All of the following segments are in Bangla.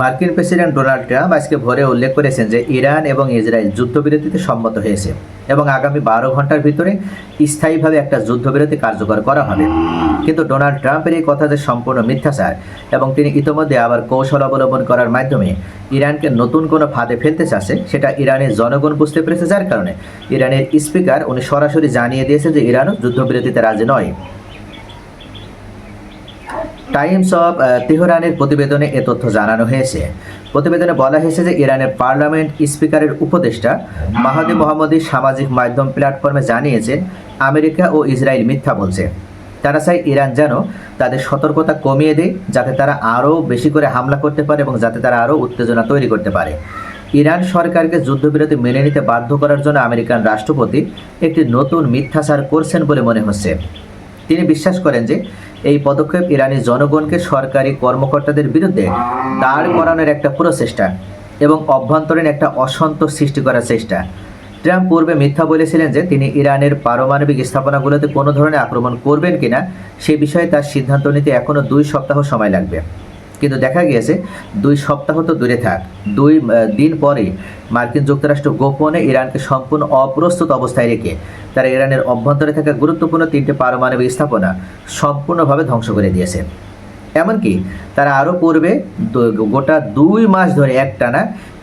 মার্কিন প্রেসিডেন্ট ডোনাল্ড ট্রাম্প আজকে ভোরে উল্লেখ করেছেন যে ইরান এবং ইসরায়েল যুদ্ধবিরতিতে সম্মত হয়েছে এবং আগামী বারো ঘণ্টার ভিতরে স্থায়ীভাবে একটা যুদ্ধবিরতি কার্যকর করা হবে। কিন্তু ডোনাল্ড ট্রাম্পের এই কথা যে সম্পূর্ণ মিথ্যাচার এবং তিনি ইতোমধ্যে আবার কৌশল অবলম্বন করার মাধ্যমে ইরানকে নতুন কোনো ফাঁদে ফেলতে চাচ্ছে, সেটা ইরানের জনগণ বুঝতে পেরেছে। যার কারণে ইরানের স্পিকার উনি সরাসরি জানিয়ে দিয়েছে যে ইরানও যুদ্ধবিরতিতে রাজি নয়। টাইমস অফ তেহরানের প্রতিবেদনে এ তথ্য জানানো হয়েছে। প্রতিবেদনে বলা হয়েছে যে ইরানের পার্লামেন্ট স্পিকারের উপদেষ্টা মাহাদি মোহাম্মদী সামাজিক মাধ্যম প্ল্যাটফর্মে জানিয়েছেন, আমেরিকা ও ইসরায়েল মিথ্যা বলছে। তারা চাই ইরান যেন তাদের সতর্কতা কমিয়ে দেয়, যাতে তারা আরও বেশি করে হামলা করতে পারে এবং যাতে তারা আরও উত্তেজনা তৈরি করতে পারে। ইরান সরকারকে যুদ্ধবিরতি মেনে নিতে বাধ্য করার জন্য আমেরিকান রাষ্ট্রপতি একটি নতুন মিথ্যাচার করছেন বলে মনে হচ্ছে। তিনি বিশ্বাস করেন যে এই পদক্ষেপ ইরানি জনগণকে সরকারি কর্মকর্তাদের বিরুদ্ধে দাঁড় করানোর একটা প্রচেষ্টা এবং অভ্যন্তরীণ একটা অসন্তোষ সৃষ্টি করার চেষ্টা। ট্রাম্প পূর্বে মিথ্যা বলেছিলেন যে তিনি ইরানের পারমাণবিক স্থাপনাগুলোতে কোনো ধরনের আক্রমণ করবেন কিনা সে বিষয়ে তার সিদ্ধান্ত নিতে এখনও দুই সপ্তাহ সময় লাগবে। কিন্তু দেখা গিয়েছে, দুই সপ্তাহ তো দূরে থাক। দুই দিন পরে মার্কিন যুক্তরাষ্ট্র গোপনে ইরানকে সম্পূর্ণ অপ্রস্তুত অবস্থায় রেখে তারা ইরানের অভ্যন্তরে থাকা গুরুত্বপূর্ণ তিনটি পারমাণবিক স্থাপনা সম্পূর্ণভাবে ধ্বংস করে দিয়েছে। এমনকি তারা আরও পূর্বে গোটা দুই মাস ধরে একটানা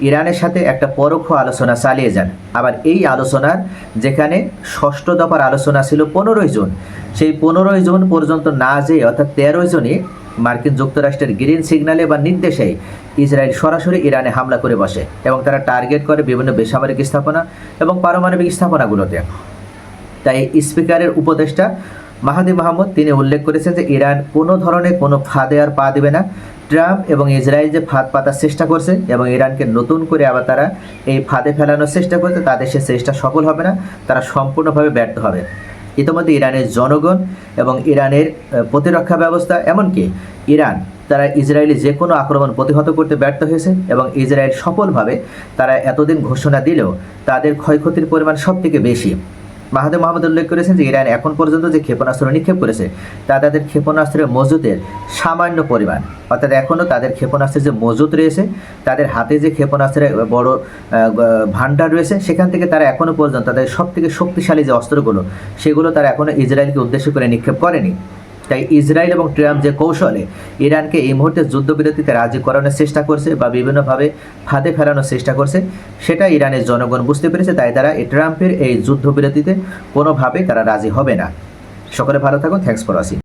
ইরানের সাথে একটা পরোক্ষ আলোচনা চালিয়ে যান। আবার এই আলোচনার যেখানে ষষ্ঠ দফার আলোচনা ছিল পনেরোই জুন, সেই পনেরোই জুন পর্যন্ত না যেয়ে অর্থাৎ তেরোই জুনই মার্কিন যুক্তরাষ্ট্রের গ্রিন সিগন্যালে বা নির্দেশেই ইসরায়েল সরাসরি ইরানে হামলা করে বসে এবং তারা টার্গেট করে বিভিন্ন বেসামরিক স্থাপনা এবং পারমাণবিক স্থাপনাগুলোতে। তাই স্পিকারের উপদেষ্টা মাহাদি মাহমুদ, তিনি উল্লেখ করেছেন যে ইরান কোনো ধরনের কোনো ফাঁদে আর পা দেবে না। ট্রাম্প এবং ইসরায়েল যে ফাঁদ পাতার চেষ্টা করছে এবং ইরানকে নতুন করে আবার তারা এই ফাঁদে ফেলানোর চেষ্টা করছে, তাদের সে চেষ্টা সফল হবে না, তারা সম্পূর্ণভাবে ব্যর্থ হবে। ইতিমধ্যে ইরানের জনগণ এবং ইরানের প্রতিরক্ষা ব্যবস্থা, এমনকি ইরান, তারা ইসরায়েলি যে কোনো আক্রমণ প্রতিহত করতে ব্যর্থ হয়েছে এবং ইসরায়েল সফলভাবে তারা এতদিন ঘোষণা দিলেও তাদের ক্ষয়ক্ষতির পরিমাণ সবথেকে বেশি। মাহাদুর মোহাম্মদ উল্লেখ করেছেন যে ইরান এখন পর্যন্ত যে ক্ষেপণাস্ত্র নিক্ষেপ করেছে, তা তাদের ক্ষেপণাস্ত্রের মজুদের সামান্য পরিমাণ। অর্থাৎ এখনও তাদের ক্ষেপণাস্ত্রের যে মজুদ রয়েছে, তাদের হাতে যে ক্ষেপণাস্ত্রের বড় ভান্ডার রয়েছে, সেখান থেকে তারা এখনও পর্যন্ত তাদের সব থেকে শক্তিশালী যে অস্ত্রগুলো, সেগুলো তারা এখনও ইসরায়েলকে উদ্দেশ্য করে নিক্ষেপ করেনি। তাই ইসরায়েল এবং ট্রাম্প যে কৌশলে ইরানকে এই মুহূর্তে যুদ্ধবিরতিতে রাজি করানোর চেষ্টা করছে বা বিভিন্নভাবে ফাঁদে ফেরানোর চেষ্টা করছে, সেটা ইরানের জনগণ বুঝতে পেরেছে, তাই তারা এই ট্রাম্পের এই যুদ্ধবিরতিতে কোনোভাবেই তারা রাজি হবে না। সকলে ভালো থাকুন থ্যাংকস ফর ওয়াচিং